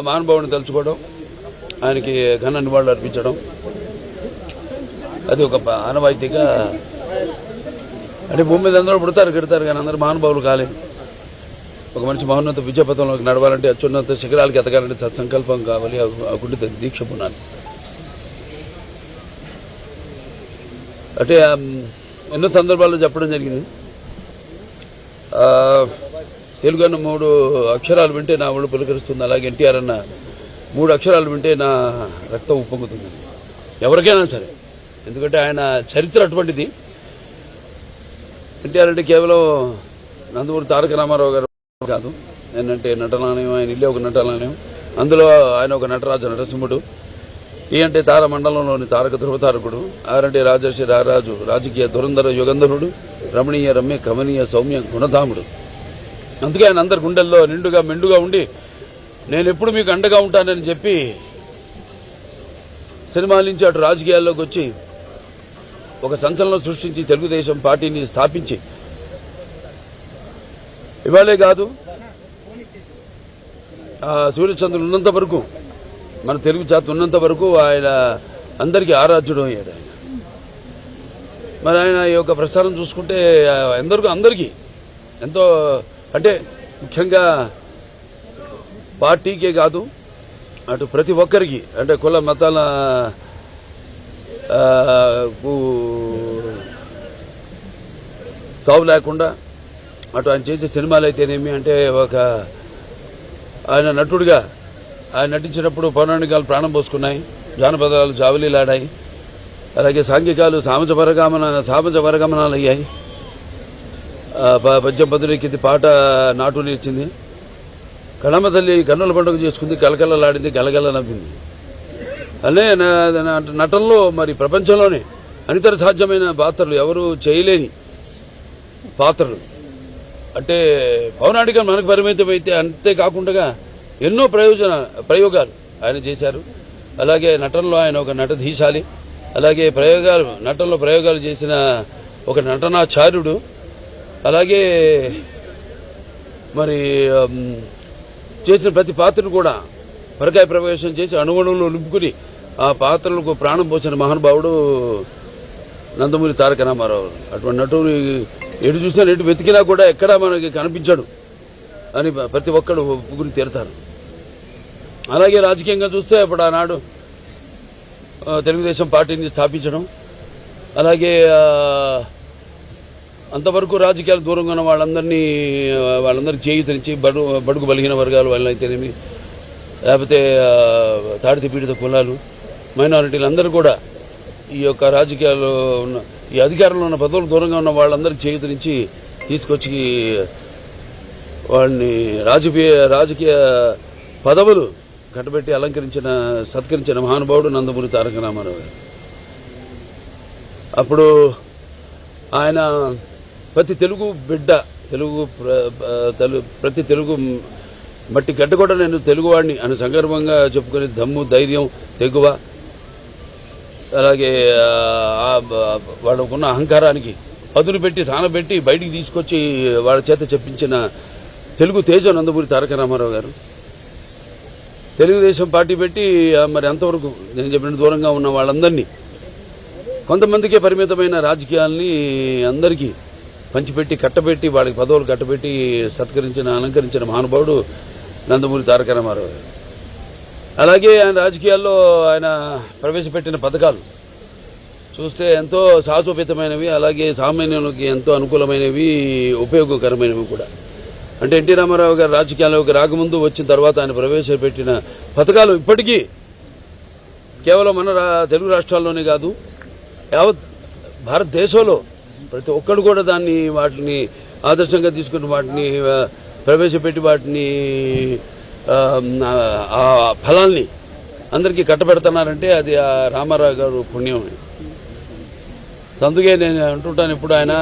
ఆ మహానుభావుని తలుచుకోవడం ఆయనకి ఘన నివాళులు అర్పించడం. అది ఒక ఆనవాయితీగా అంటే భూమి మీద అందరూ పుడతారు గిడతారు కానీ అందరూ మహానుభావులు కాలేదు ఒక మనిషి మహోన్నత విజయపథంలోకి నడవాలంటే అత్యున్నత శిఖరాలకి ఎదగాలంటే సత్సంకల్పం కావాలి ఆ- దీక్ష పునాలి అంటే ఎన్నో సందర్భాల్లో చెప్పడం జరిగింది. తెలుగు అన్న మూడు అక్షరాలు వింటే నా ఒళ్ళు పులకరిస్తుంది. అలాగే ఎన్టీఆర్ అన్న మూడు అక్షరాలు వింటే నా రక్తం ఉప్పొంగుతుంది. ఎవరికైనా సరే. ఎందుకంటే ఆయన చరిత్ర అటువంటిది. ఎన్టీఆర్ అంటే కేవలం నందమూరి తారక రామారావు గారు కాదు. ఏంటంటే నటనాలయం ఆయన ఇల్లే ఒక నటనాలయం. అందులో ఆయన ఒక నటరాజు నరసింహుడు. ఈ అంటే తార మండలంలోని తారక ధృవతారకుడు. ఆరంటే రాజర్షి రారాజు రాజకీయ దురంధర యుగంధరుడు. రమణీయ రమ్య కమనీయ సౌమ్య గుణధాముడు. అందుకే ఆయన అందరి గుండెల్లో నిండుగా మెండుగా ఉండి నేను ఎప్పుడు మీకు అండగా ఉంటానని చెప్పి సినిమాల నుంచి అటు రాజకీయాల్లోకి వచ్చి ఒక సంచలనం సృష్టించి తెలుగుదేశం పార్టీని స్థాపించి ఇవాళే కాదు సూర్యచంద్రుడు ఉన్నంత వరకు మన తెలుగు జాతి ఉన్నంత వరకు ఆయన అందరికీ ఆరాధ్యుడు అయ్యాడు ఆయన. మరి ఆయన ఈ యొక్క ప్రసారం చూసుకుంటే ఆ, ఎందరికీ అందరికీ ఎంతో అంటే ముఖ్యంగా పార్టీకే కాదు అటు ప్రతి ఒక్కరికి అంటే కుల మతాల తావు లేకుండా అటు ఆయన చేసే సినిమాలు అయితేనేమి అంటే ఒక ఆయన నటుడిగా ఆయన నటించినప్పుడు పౌరాణికాలు ప్రాణం పోసుకున్నాయి జానపదాలు జావలీలాడాయి అలాగే సాంఘికాలు సామజ వరగమన సామజ వరగమనాలు అయ్యాయి ప- పద్యం పదులెక్కింది పాట నాటుని ఇచ్చింది. కళమ్మ తల్లి కన్నుల పండుగ చేసుకుంది కలకలలాడింది గలగల నవ్వింది. అనే నటనలో మరి ప్రపంచంలోనే అనితర సాధ్యమైన పాత్రలు ఎవరు చేయలేని పాత్రలు. అంటే పౌరాణికం మనకు పరిమితం అయితే అంతేకాకుండా ఎన్నో ప్రయోజన ప్రయోగాలు ఆయన చేశారు. అలాగే నటనలో ఆయన ఒక నటధీశాలి. అలాగే ప్రయోగాలు నటనలో ప్రయోగాలు చేసిన ఒక నటనాచార్యుడు అలాగే మరి చేసిన ప్రతి పాత్రను కూడా పరకాయ ప్రవేశం చేసి అణువణువులు నింపుకుని ఆ పాత్రలకు ప్రాణం పోసిన మహానుభావుడు నందమూరి తారక రామారావు అటువంటి నటుడు ఎటు చూసినా ఎటు వెతికినా కూడా ఎక్కడా మనకి కనిపించాడు అని ప్రతి ఒక్కడు ఒప్పుకుని తీరుతారు. అలాగే రాజకీయంగా చూస్తే అప్పుడు ఆనాడు తెలుగుదేశం పార్టీని స్థాపించడం అలాగే అంతవరకు రాజకీయాలు దూరంగా ఉన్న వాళ్ళందరినీ వాళ్ళందరికీ చేయుతనిచ్చి బడు బడుగు బలిగిన వర్గాలు వాళ్ళైతేనేమి లేకపోతే ఆ, తాడిత పీడిత కులాలు మైనారిటీలు అందరూ కూడా ఈ యొక్క రాజకీయాల్లో ఉన్న ఈ అధికారంలో ఉన్న పదవులు దూరంగా ఉన్న వాళ్ళందరికీ చేయుతనిచ్చి తీసుకొచ్చి వాళ్ళని రాజకీయ రాజకీయ పదవులు కట్టబెట్టి అలంకరించిన సత్కరించిన మహానుభావుడు నందమూరి తారక రామారావు గారు. అప్పుడు ఆయన ప్రతి తెలుగు బిడ్డ తెలుగు ప్ర- తెలు- ప్రతి తెలుగు మట్టి గడ్డ కూడా నేను తెలుగువాడిని అని సందర్భంగా చెప్పుకునే దమ్ము ధైర్యం తెగువ అలాగే వాళ్ళకున్న అహంకారానికి పదులు పెట్టి సానబెట్టి బయటికి తీసుకొచ్చి వాళ్ళ చేత చెప్పించిన తెలుగు తేజం నందమూరి తారక రామారావు గారు. తెలుగుదేశం పార్టీ పెట్టి మరి అంతవరకు నేను చెప్పిన దూరంగా ఉన్న వాళ్ళందరినీ కొంతమందికే పరిమితమైన రాజకీయాల్ని అందరికీ పంచిపెట్టి కట్టబెట్టి వాళ్ళకి పదవులు కట్టబెట్టి సత్కరించిన అలంకరించిన మహానుభావుడు నందమూరి తారక రామారావు అలాగే ఆయన రాజకీయాల్లో ఆయన ప్రవేశపెట్టిన పథకాలు. చూస్తే ఎంతో సాహసోపేతమైనవి అలాగే సామాన్యులకి ఎంతో అనుకూలమైనవి ఉపయోగకరమైనవి కూడా. అంటే ఎన్టీ రామారావు గారు రాజకీయాల్లోకి రాకముందు వచ్చిన తర్వాత ఆయన ప్రవేశపెట్టిన పథకాలు ఇప్పటికీ కేవలం మన రా- తెలుగు రాష్ట్రాల్లోనే కాదు యావత్ భారతదేశంలో ప్రతి ఒక్కరు కూడా దాన్ని వాటిని ఆదర్శంగా తీసుకుని వాటిని ప్రవేశపెట్టి వాటిని ఆ, ఫలాన్ని ఫలాల్ని అందరికీ కట్టబెడుతున్నారంటే అది ఆ రామారావు గారు పుణ్యం అందుకే నేను అంటుంటాను ఇప్పుడు ఆయన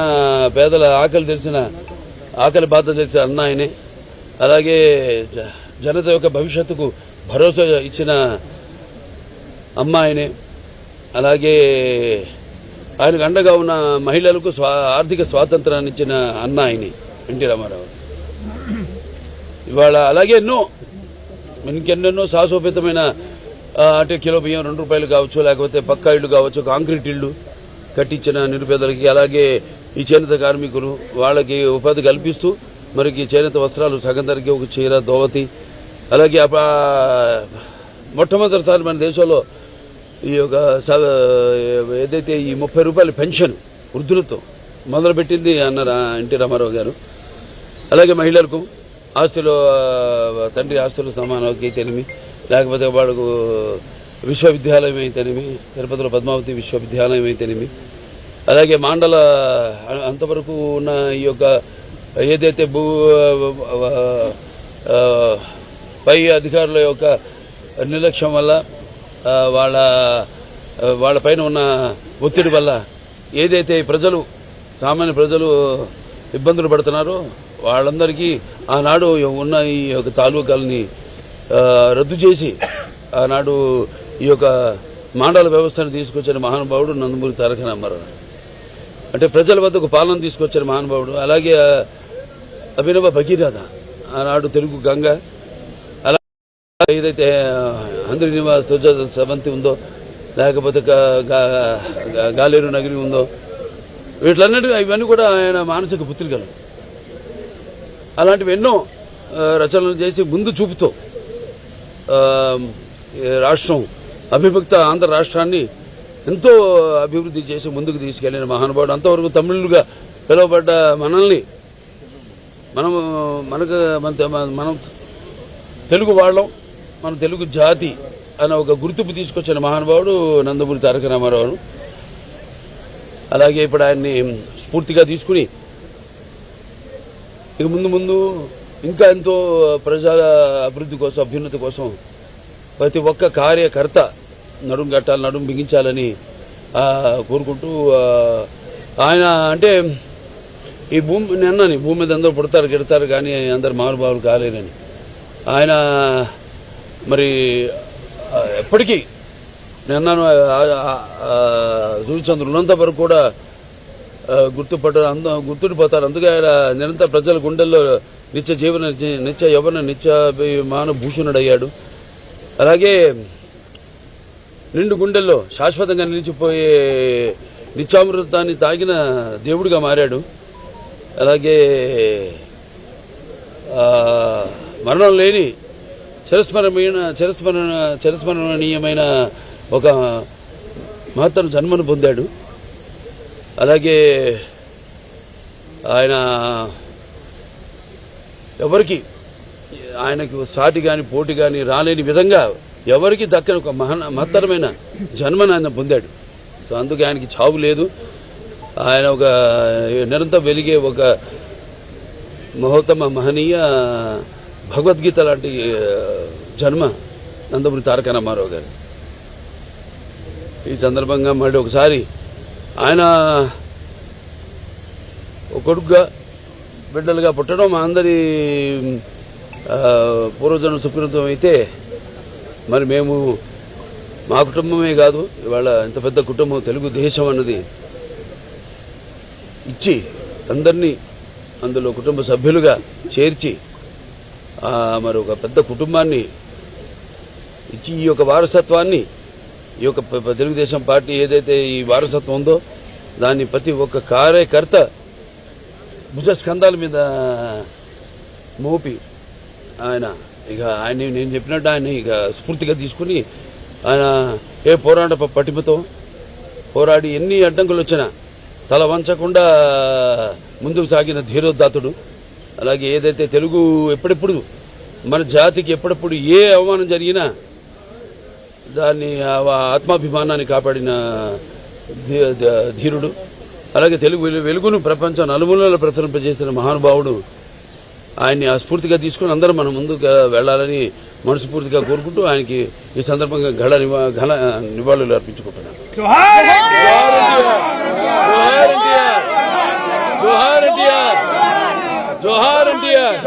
పేదల ఆకలి తెలిసిన ఆకలి బాధ తెలిసిన అన్న ఆయనే. అలాగే జ- జనత యొక్క భవిష్యత్తుకు భరోసా ఇచ్చిన అమ్మాయినే అలాగే ఆయనకు అండగా ఉన్న మహిళలకు స్వా ఆర్థిక స్వాతంత్రాన్ని ఇచ్చిన అన్న ఆయన ఎన్టీ రామారావు. ఇవాళ అలాగే ఎన్నో ఇంకెన్నెన్నో సాహసోపేతమైన అంటే కిలో బియ్యం రెండు రూపాయలు కావచ్చు లేకపోతే పక్కా ఇళ్ళు కావచ్చు కాంక్రీట్ ఇళ్ళు కట్టించిన నిరుపేదలకి అలాగే ఈ చేనేత కార్మికులు వాళ్ళకి ఉపాధి కల్పిస్తూ మరికి చేనేత వస్త్రాలు సగం ధరకి ఒక చీర దోవతి అలాగే మొట్టమొదటిసారి మన దేశంలో ఈ యొక్క స- ఏదైతే ఈ ముప్పై రూపాయల పెన్షన్ వృద్ధులతో మొదలుపెట్టింది అన్నారు ఎన్టీ రామారావు గారు అలాగే మహిళలకు ఆస్తులు తండ్రి ఆస్తులు సమానం అయితేనేమి లేకపోతే వాడుకు విశ్వవిద్యాలయం అయితేనేమి తిరుపతిలో పద్మావతి విశ్వవిద్యాలయం అయితేనేమి అలాగే మాండల అంతవరకు ఉన్న ఈ యొక్క ఏదైతే భూ పై అధికారుల యొక్క నిర్లక్ష్యం వల్ల వాళ్ళ వాళ్ళ పైన ఉన్న ఒత్తిడి వల్ల ఏదైతే ప్రజలు సామాన్య ప్రజలు ఇబ్బందులు పడుతున్నారో వాళ్ళందరికీ ఆనాడు ఉన్న ఈ యొక్క తాలూకాలని రద్దు చేసి ఆనాడు ఈ యొక్క మాండల వ్యవస్థను తీసుకొచ్చిన మహానుభావుడు నందమూరి తారక రామారావు. అంటే ప్రజల వద్దకు పాలన తీసుకొచ్చిన మహానుభావుడు అలాగే అభినవ భగీరథ ఆనాడు తెలుగు గంగ ఏదైతే అందరి నివాస ధ్వజ సవంతి ఉందో లేకపోతే గాలేరు నగరి ఉందో వీటిలన్నిటి ఇవన్నీ కూడా ఆయన మానసిక పుత్రికలు అలాంటివి ఎన్నో రచనలు చేసి ముందు చూపుతో రాష్ట్రం అభిభక్త ఆంధ్ర రాష్ట్రాన్ని ఎంతో అభివృద్ధి చేసి ముందుకు తీసుకెళ్ళిన మహానుభావుడు. అంతవరకు తమిళులుగా పిలువబడ్డ మనల్ని మనం మనకు మన- మనం తెలుగు వాళ్ళం. మన తెలుగు జాతి అనే ఒక గుర్తింపు తీసుకొచ్చిన మహానుభావుడు నందమూరి తారక రామారావు. అలాగే ఇప్పుడు ఆయన్ని స్ఫూర్తిగా తీసుకుని ఇక ముందు ముందు ఇంకా ఎంతో ప్రజల అభివృద్ధి కోసం అభ్యున్నతి కోసం ప్రతి ఒక్క కార్యకర్త నడుం కట్టాలి నడుం బిగించాలని కోరుకుంటూ ఆయన అంటే ఈ భూమి నిన్నని భూమి మీద అందరూ పుడతారు గెడతారు కానీ అందరు మహానుభావులు కాలేదని ఆయన మరి ఎప్పటికీ నిన్న సూర్యచంద్రులు ఉన్నంత వరకు కూడా ఆ, గుర్తుపట్ట గుర్తుండిపోతారు. అందుకే ఆయన నిరంతర ప్రజల గుండెల్లో నిత్య జీవన నిత్య యవన నిత్యాభిమాన మాన భూషణుడయ్యాడు. అలాగే నిండు గుండెల్లో శాశ్వతంగా నిలిచిపోయే నిత్యామృతాన్ని తాగిన దేవుడిగా మారాడు. అలాగే మరణం లేని చిరస్మరణమైన చిరస్మరణ చిరస్మరణీయమైన ఒక మహత్తర జన్మను పొందాడు. అలాగే ఆయన ఎవరికి ఆయనకు సాటి కానీ పోటీ కానీ రాలేని విధంగా ఎవరికి దక్కని ఒక మహన మహత్తరమైన జన్మను ఆయన పొందాడు. సో అందుకే ఆయనకి చావు లేదు. ఆయన ఒక నిరంతరం వెలిగే ఒక మహోత్తమ మహనీయ భగవద్గీత లాంటి జన్మ నందమూరి తారక రామారావు గారు. ఈ సందర్భంగా మళ్ళీ ఒకసారి ఆయన కొడుకుగా బిడ్డలుగా పుట్టడం మా అందరి ఆ, పూర్వజన్మ సుకృతం అయితే మరి మేము మా కుటుంబమే కాదు ఇవాళ ఇంత పెద్ద కుటుంబం తెలుగుదేశం అన్నది ఇచ్చి అందరినీ అందులో కుటుంబ సభ్యులుగా చేర్చి మరి ఒక పెద్ద కుటుంబాన్ని ఇచ్చి ఈ యొక్క వారసత్వాన్ని ఈ యొక్క తెలుగుదేశం పార్టీ ఏదైతే ఈ వారసత్వం ఉందో దాన్ని ప్రతి ఒక్క కార్యకర్త భుజస్కంధాల మీద మోపి ఆయన ఇక ఆయన నేను చెప్పినట్టు ఆయన ఇక స్ఫూర్తిగా తీసుకుని ఆయన ఏ పోరాట పటిమతో పోరాడి ఎన్ని అడ్డంకులు వచ్చినా తల వంచకుండా ముందుకు సాగిన ధీరోద్ధాతుడు. అలాగే ఏదైతే తెలుగు ఎప్పుడెప్పుడు మన జాతికి ఎప్పుడెప్పుడు ఏ అవమానం జరిగినా దాన్ని ఆత్మాభిమానాన్ని కాపాడిన ధీరుడు. అలాగే తెలుగు వెలు- వెలుగును ప్రపంచం నలుమూలలో ప్రసరింపజేసిన మహానుభావుడు ఆయన్ని ఆ స్ఫూర్తిగా తీసుకుని అందరం మనం ముందుకు వెళ్ళాలని మనస్ఫూర్తిగా కోరుకుంటూ ఆయనకి ఈ సందర్భంగా ఘన నివా- ఘన నివాళులు అర్పించుకుంటున్నాను. జోహార్ జోహార్ ఎన్టీఆర్! జోహార్ ఎన్టీఆర్! జోహార్ ఎన్టీఆర్.